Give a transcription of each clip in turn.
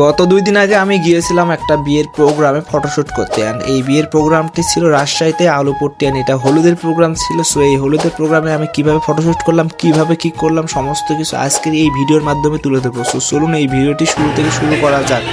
গত দুই দিন আগে আমি গিয়েছিলাম একটা বিয়ের প্রোগ্রামে ফটোশ্যুট করতে অ্যান্ড এই বিয়ের প্রোগ্রামটি ছিল রাজশাহীতে আলুপট্টি অ্যান্ড এটা হলুদের প্রোগ্রাম ছিল সো এই হলুদের প্রোগ্রামে আমি কীভাবে ফটোশ্যুট করলাম, কীভাবে কি করলাম, সমস্ত কিছু আজকের এই ভিডিওর মাধ্যমে তুলে দেবো সো চলুন এই ভিডিওটি শুরু থেকে শুরু করা যাক।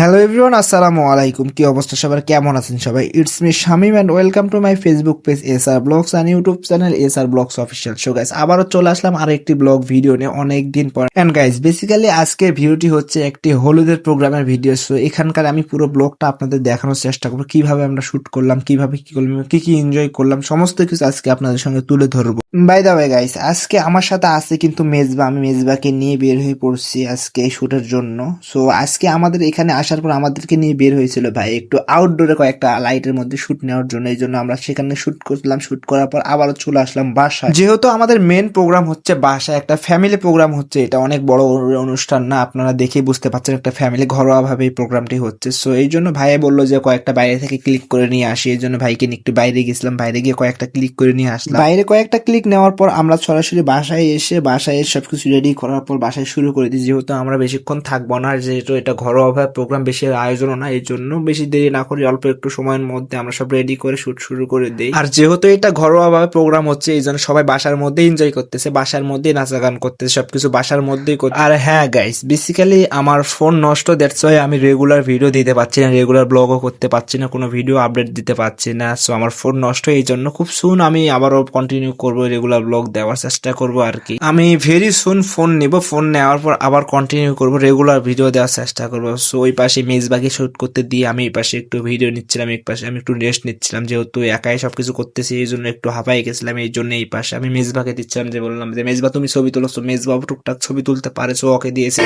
হ্যালো এভরিওয়ান আসসালামু আলাইকুম। কি অবস্থা? সবার কেমন আছেন সবাই? It's me Shamim and welcome to my Facebook page S R vlogs and YouTube channel S R vlogs official so guys আবারও চলে আসলাম আর একটি ব্লগ ভিডিও নিয়ে অনেক দিন পর। অ্যান্ড গাইস বেসিক্যালি আজকের ভিডিওটি হচ্ছে একটি হলুদের প্রোগ্রামের ভিডিও সো এখানকার আমি পুরো ব্লগটা আপনাদের দেখানোর চেষ্টা করব। কীভাবে আমরা শ্যুট করলাম, কীভাবে কি করলাম, কি কি এনজয় করলাম, সমস্ত কিছু আজকে আপনাদের সঙ্গে তুলে ধরবো। বাই দা ওয়ে গাইস আজকে আমার সাথে আছে কিন্তু মেজবা। আমি মেজবাকে নিয়ে বের হয়ে পড়ছি আজকে শুটের জন্য। সো আজকে আমাদের এখানে আসার পর আমাদেরকে নিয়ে বের হয়েছিল ভাই। একটু আউটডোরে কয়েকটা লাইটের মধ্যে শুট নেওয়ার জন্য এই জন্য আমরা সেখানে শুট করলাম শুট করার পর আবারও চলে আসলাম বাসায়। যেহেতু আমাদের মেন প্রোগ্রাম হচ্ছে বাসায় একটা ফ্যামিলি প্রোগ্রাম হচ্ছে এটা অনেক বড় অনুষ্ঠান না আপনারা দেখেই বুঝতে পারছেন একটা ফ্যামিলি ঘরোয়া ভাবে এই প্রোগ্রামটি হচ্ছে। সো এই জন্য ভাই বলল যে কয়েকটা বাইরে থেকে ক্লিক করে নিয়ে আসি এই জন্য ভাইকে নিয়ে একটু বাইরে গেছিলাম বাইরে গিয়ে কয়েকটা ক্লিক করে নিয়ে আসলাম। বাইরে কয়েকটা ক্লিক নেওয়ার পর আমরা সরাসরি বাসায় এসে বাসায় সবকিছু রেডি করার পর বাসায় শুরু করে দিই যেহেতু আমরা বেশিক্ষণ থাকব না আর যেহেতু এটা ঘরোয়া ভাবে প্রোগ্রাম বেশি আয়োজনও না এই জন্য বেশি দেরি না করে অল্প একটু সময়ের মধ্যে আমরা সব রেডি করে শুট শুরু করে দিই। আর যেহেতু এটা ঘরোয়া ভাবে প্রোগ্রাম হচ্ছে, এই জন্য সবাই বাসার মধ্যে এনজয় করতেছে, বাসার মধ্যেই নাচা গান করতেছে, সবকিছু বাসার মধ্যেই করতে আর হ্যাঁ গাইস বেসিক্যালি আমার ফোন নষ্ট দ্যাটস ওয়াই আমি রেগুলার ভিডিও দিতে পারছি না রেগুলার ব্লগও করতে পারছি না, কোনো ভিডিও আপডেট দিতে পারছি না। সো আমার ফোন নষ্ট, এই জন্য খুব সুন আমি আবারও কন্টিনিউ করব রেগুলার ব্লগ দেওয়ার চেষ্টা করব আর কি। আমি ভেরি সুন ফোন নিব ফোন নেওয়ার পর আবার কন্টিনিউ করব রেগুলার ভিডিও দেওয়ার চেষ্টা করব। সো ওই পাশে মেজবাগে শ্যুট করতে দিয়ে আমি এই পাশে একটু ভিডিও নিচ্ছিলাম এক পাশে আমি একটু রেস্ট নিচ্ছিলাম যেহেতু একাই সব কিছু করতেছি এই জন্য একটু হাঁপাই গেছিলাম এই জন্য এই পাশে আমি মেজবাকে দিচ্ছিলাম যে বললাম যে মেজবা তুমি ছবি তোলো মেজবা টুকটাক ছবি তুলতে পারে সো ওকে দিয়েছি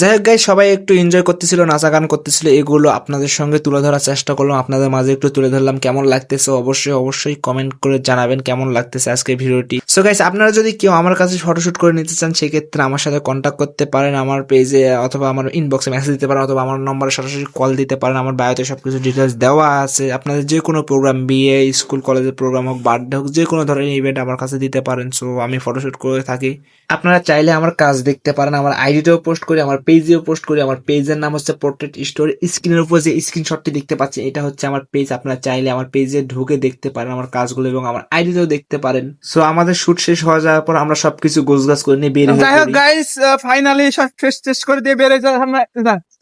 যাই হোক গাই সবাই একটু এনজয় করতেছিল, নাচা গান করতেছিল, এগুলো আপনাদের সঙ্গে তুলে ধরার চেষ্টা করলাম। আপনাদের মাঝে একটু তুলে ধরলাম, কেমন লাগতেছে? অবশ্যই অবশ্যই কমেন্ট করে জানাবেন কেমন লাগতেছে আজকে ভিডিওটি। সো গাইস আপনারা যদি কেউ আমার কাছে ফটোশুট করে নিতে চান, সেক্ষেত্রে আমার সাথে কন্ট্যাক্ট করতে পারেন, আমার পেজে অথবা আমার ইনবক্সে মেসেজ দিতে পারেন, অথবা আমার নম্বরে সরাসরি কল দিতে পারেন, আমার বায়োতে সব কিছু ডিটেলস দেওয়া আছে। আপনাদের যে কোনো প্রোগ্রাম বিয়ে স্কুল কলেজের প্রোগ্রাম হোক, বার্থডে হোক, যে কোনো ধরনের ইভেন্ট আমার কাছে দিতে পারেন। সো আমি ফটোশুট করে থাকি। আপনারা চাইলে আমার কাজ দেখতে পারেন, আমার আইডিটাও পোস্ট করি, আমার পেজেও পোস্ট করি আমার পেজের নাম হচ্ছে পোর্ট্রেট স্টোরি স্ক্রিনের উপর যে স্ক্রিনশটটি দেখতে পাচ্ছেন এটা হচ্ছে আমার পেজ আপনারা চাইলে আমার পেজে ঢুকে দেখতে পারেন আমার কাজগুলো এবং আমার আইডিতেও দেখতে পারেন। সো আমাদের শুট শেষ হয়ে যাওয়ার পর আমরা সবকিছু গোছগাছ করে নিয়ে বের যাই হোক। গাইস ফাইনালি সব শেষ শেষ করে দিয়ে বেড়ে যায় আমরা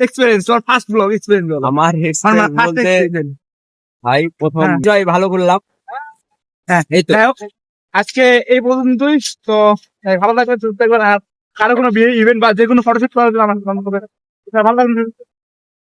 এক্সপিরিয়েন্স তোর ফার্স্ট ব্লগ এক্সপিরিয়েন্স ব্লগ আমার বলতে ভাই প্রথম হ্যাঁ। জয় ভালো করলাম। হ্যাঁ এই তো। আজকে এই পর্যন্তই। তো ভালো থাকবেন সুস্থ থাকবেন আর কারও কোনো বিয়ে ইভেন্ট বা যে কোনো ফটোশুট করার জন্য আমার ভালো থাকবেন